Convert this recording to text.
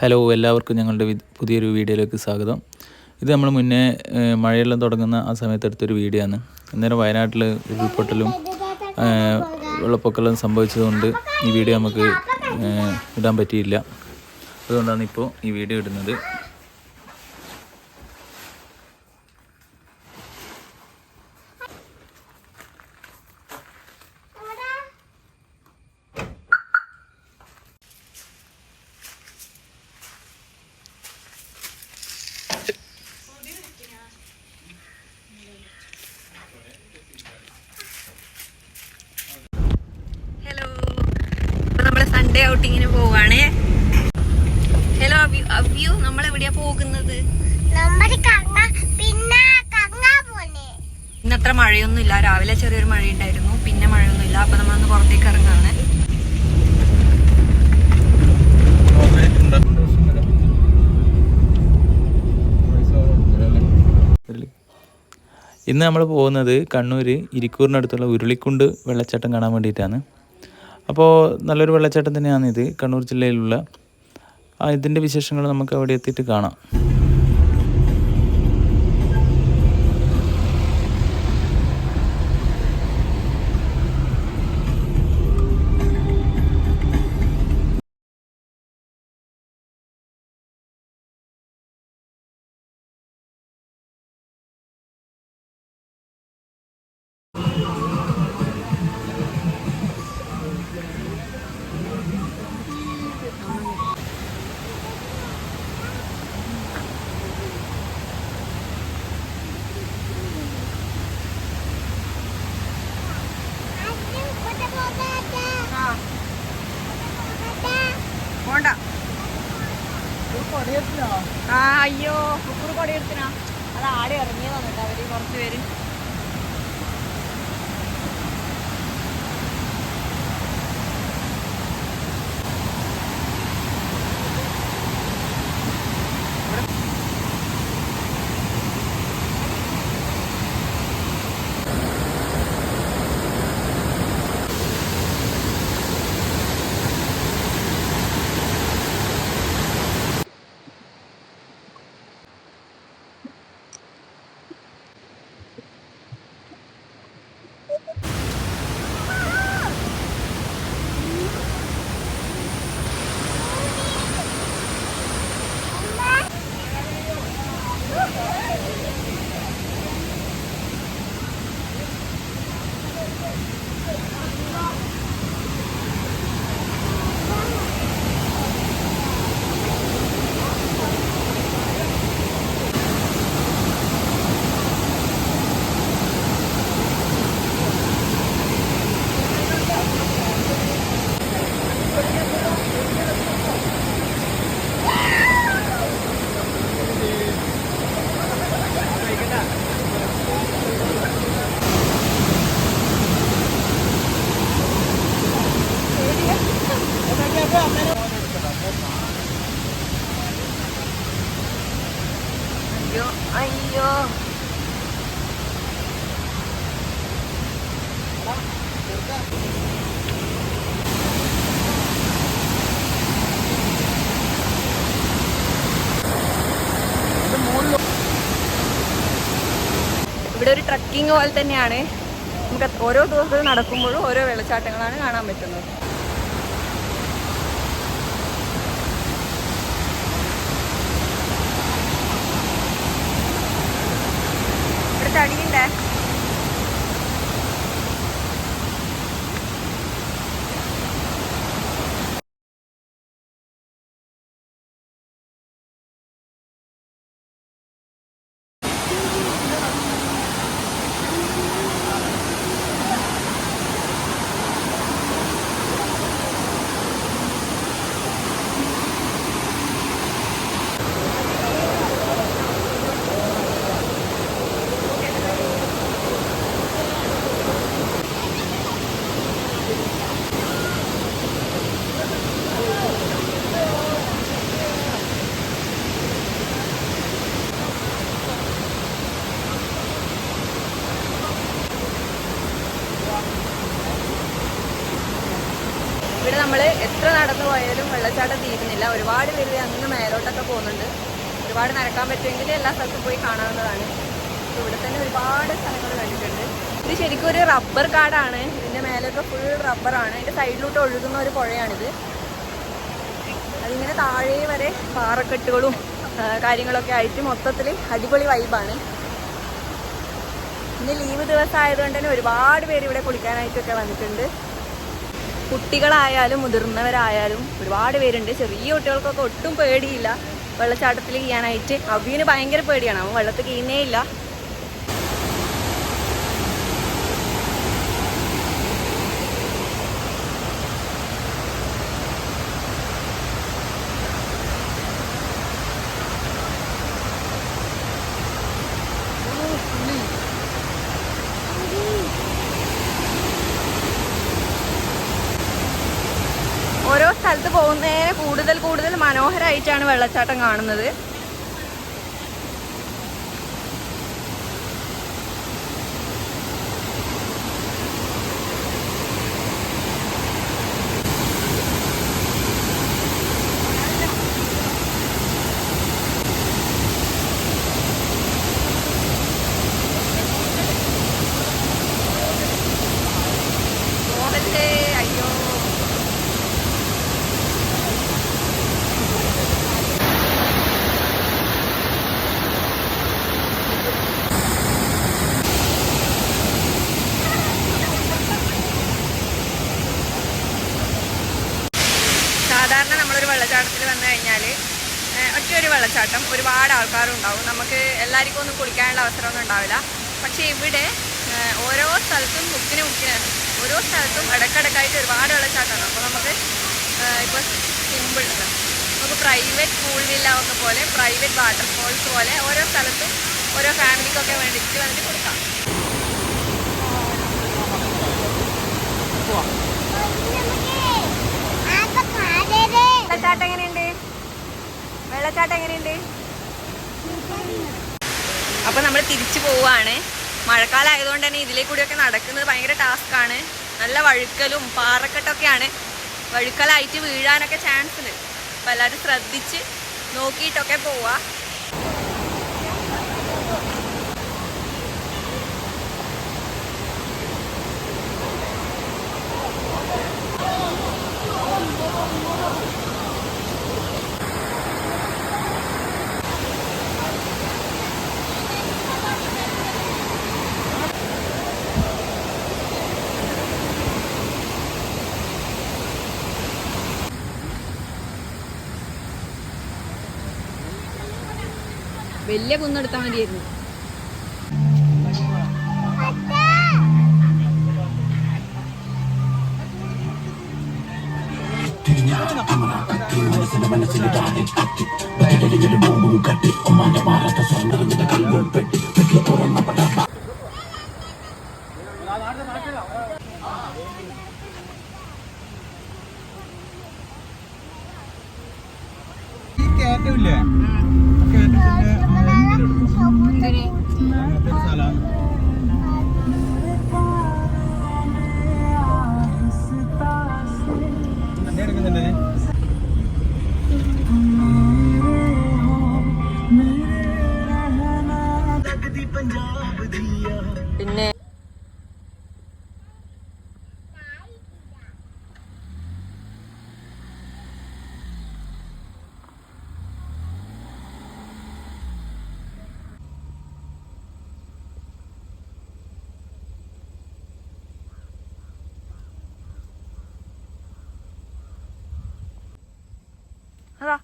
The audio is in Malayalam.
ഹലോ എല്ലാവർക്കും ഞങ്ങളുടെ പുതിയൊരു വീഡിയോയിലേക്ക് സ്വാഗതം. ഇത് നമ്മൾ മുന്നേ മഴയെല്ലാം തുടങ്ങുന്ന ആ സമയത്ത് എടുത്തൊരു വീഡിയോ ആണ് അന്നേരം വയനാട്ടിൽ ഉരുൾപൊട്ടലും വെള്ളപ്പൊക്കലും സംഭവിച്ചതുകൊണ്ട് ഈ വീഡിയോ നമുക്ക് ഇടാൻ പറ്റിയില്ല. അതുകൊണ്ടാണ് ഇപ്പോൾ ഈ വീഡിയോ ഇടുന്നത് ഹലോ അപ്പൊ നമ്മൾ സൺഡേ ഔട്ടിങ്ങിന് പോവാണ് ഹലോ അവ്യൂ നമ്മൾ എവിടെയാ പോകുന്നത്? ഇന്ന് അത്ര പിന്നെ ഇല്ല ഇന്നത്ര രാവിലെ ചെറിയൊരു മഴ ഉണ്ടായിരുന്നു പിന്നെ മഴയൊന്നും ഇല്ല അപ്പൊ നമ്മളൊന്ന് പുറത്തേക്ക് ഇറങ്ങാണ്. ഇന്ന് നമ്മൾ പോകുന്നത് കണ്ണൂർ ഇരിക്കൂറിനടുത്തുള്ള ഉരുളിക്കുണ്ട് വെള്ളച്ചാട്ടം കാണാൻ വേണ്ടിയിട്ടാണ്. അപ്പോൾ നല്ലൊരു വെള്ളച്ചാട്ടം തന്നെയാണ് ഇത് കണ്ണൂർ ജില്ലയിലുള്ള ഇതിന്റെ വിശേഷങ്ങൾ നമുക്ക് അവിടെ എത്തിയിട്ട് കാണാം. അയ്യോ കുക്കുറ് കൊടയെടുത്തിനാ അത് ആടെ ഇറങ്ങിയതാണ് കേട്ടോ അവർ കുറച്ച് പേര് അയ്യോ അയ്യോ ഇവിടെ ഒരു ട്രക്കിംഗ് പോലെ തന്നെയാണ്. നമുക്ക് ഓരോ ദിവസവും നടക്കുമ്പോഴും ഓരോ വെള്ളച്ചാട്ടങ്ങളാണ് കാണാൻ പറ്റുന്നത്. ഇവിടെ നടന്നു പോയാലും വെള്ളച്ചാട്ടം തീരുന്നില്ല. ഒരുപാട് പേര് അങ്ങ് മേലോട്ടൊക്കെ പോകുന്നുണ്ട്. ഒരുപാട് നടക്കാൻ പറ്റുമെങ്കിൽ എല്ലാ സ്ഥലത്തും പോയി കാണാവുന്നതാണ്. ഇവിടെ തന്നെ ഒരുപാട് സ്ഥലങ്ങൾ കണ്ടിട്ടുണ്ട്. ഇത് ശരിക്കും ഒരു റബ്ബർ കാടാണ്. ഇതിന്റെ മേലൊക്കെ ഫുൾ റബ്ബറാണ്. അതിന്റെ സൈഡിലോട്ട് ഒഴുകുന്ന ഒരു പുഴയാണിത്. അതിങ്ങനെ താഴെ വരെ പാറക്കെട്ടുകളും കാര്യങ്ങളൊക്കെ ആയിട്ട് മൊത്തത്തിൽ അടിപൊളി വൈബാണ്. ഇന്ന് ലീവ് ദിവസം ആയതുകൊണ്ട് തന്നെ ഒരുപാട് പേര് ഇവിടെ കുളിക്കാനായിട്ടൊക്കെ വന്നിട്ടുണ്ട്. കുട്ടികളായാലും മുതിർന്നവരായാലും ഒരുപാട് പേരുണ്ട്. ചെറിയ കുട്ടികൾക്കൊക്കെ ഒട്ടും പേടിയില്ല. വെള്ളച്ചാട്ടത്തിൽ ചെയ്യാനായിട്ട് അവിന് ഭയങ്കര പേടിയാണ്. അവൻ വെള്ളത്തിൽ കീന്നേ ഇല്ല. സ്ഥലത്ത് പോകുന്നതിന് കൂടുതൽ കൂടുതൽ മനോഹരമായിട്ടാണ് വെള്ളച്ചാട്ടം കാണുന്നത്. ഒരു ഒരുപാട് ആൾക്കാരും ഉണ്ടാവും. നമുക്ക് എല്ലാവർക്കും ഒന്നും കുളിക്കാനുള്ള അവസരമൊന്നും ഉണ്ടാവില്ല. പക്ഷേ ഇവിടെ ഓരോ സ്ഥലത്തും മുക്കിന് മുക്കിന് ഓരോ സ്ഥലത്തും ഇടക്കിടക്കായിട്ട് ഒരുപാട് വെള്ളച്ചാട്ടമാണ് അപ്പോൾ നമുക്ക് ഇപ്പോൾ സിമ്പിൾ നമുക്ക് പ്രൈവറ്റ് പൂൾ വില്ല ഒക്കെ പോലെ പ്രൈവറ്റ് വാട്ടർഫോൾസ് പോലെ ഓരോ സ്ഥലത്തും ഓരോ ഫാമിലിക്കൊക്കെ വേണ്ടിയിട്ട് വന്നിട്ട് കൊടുക്കാം ആകെ കാടേരെ വെള്ളച്ചാട്ടം എങ്ങനെയുണ്ട് വെള്ളച്ചാട്ടം എങ്ങനെയുണ്ട്? അപ്പൊ നമ്മൾ തിരിച്ചു പോവാണ്. മഴക്കാലം ആയതുകൊണ്ട് തന്നെ ഇതിലേ കൂടിയൊക്കെ നടക്കുന്നത് ഭയങ്കര ടാസ്ക് ആണ്. നല്ല വഴുക്കലും പാറക്കെട്ടൊക്കെയാണ്. വഴുക്കലായിട്ട് വീഴാനൊക്കെ ചാൻസ് ഉണ്ട്. അപ്പൊ എല്ലാവരും ശ്രദ്ധിച്ച് നോക്കിയിട്ടൊക്കെ പോവാ. വലിയ കുന്നെടുത്താൽ മതിയായിരുന്നു. ഈ കയറ്റമില്ലേ കൽവും കയറ്റത്തിന്റെ 他说